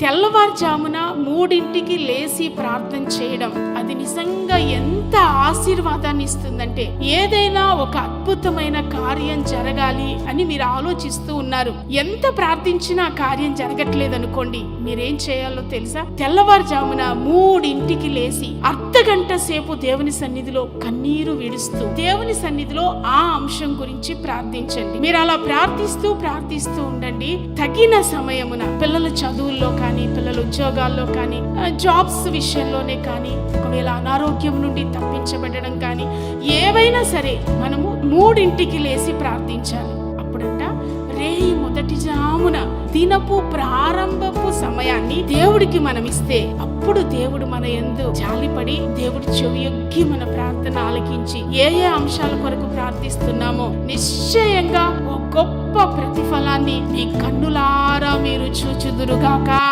తెల్లవారుజామున మూడింటికి లేచి ప్రార్థన చేయడం. అది నిజంగా ఎంత ఆశీర్వాదాన్ని ఇస్తుందంటే ఏదైనా ఒక అద్భుతమైన కార్యం జరగాలి అని మీరు ఆలోచిస్తూ ఉన్నారు. ఎంత ప్రార్థించినా కార్యం జరగట్లేదు అనుకోండి మీరేం చేయాలో తెలుసా? తెల్లవారుజామున మూడింటికి లేచి అర్ధ గంట సేపు దేవుని సన్నిధిలో కన్నీరు విడుస్తూ దేవుని సన్నిధిలో ఆ అంశం గురించి ప్రార్థించండి. మీరు అలా ప్రార్థిస్తూ ప్రార్థిస్తూ ఉండండి. తగిన సమయమున పిల్లల చదువుల్లో కానీ కానీ పిల్లల ఉద్యోగాల్లో కానీ జాబ్స్ విషయంలోనే కానీ ఒకవేళ అనారోగ్యం నుండి తప్పించబడడం కానీ ఏవైనా సరే మనము మూడింటికి లేచి ప్రార్థించాలి. అప్పుడంట రేయి మొదటి జామున దినపు ప్రారంభపు సమయాన్ని దేవుడికి మనం ఇస్తే అప్పుడు దేవుడు మన ఎందు జాలిపడి దేవుడు చెవియొగ్గి మన ప్రార్థన ఆలకించి ఏ ఏ అంశాల కొరకు ప్రార్థిస్తున్నామో నిశ్చయంగా ఒక గొప్ప ప్రతిఫలాన్ని మీ కన్నులారా మీరు చూచుదురుగాక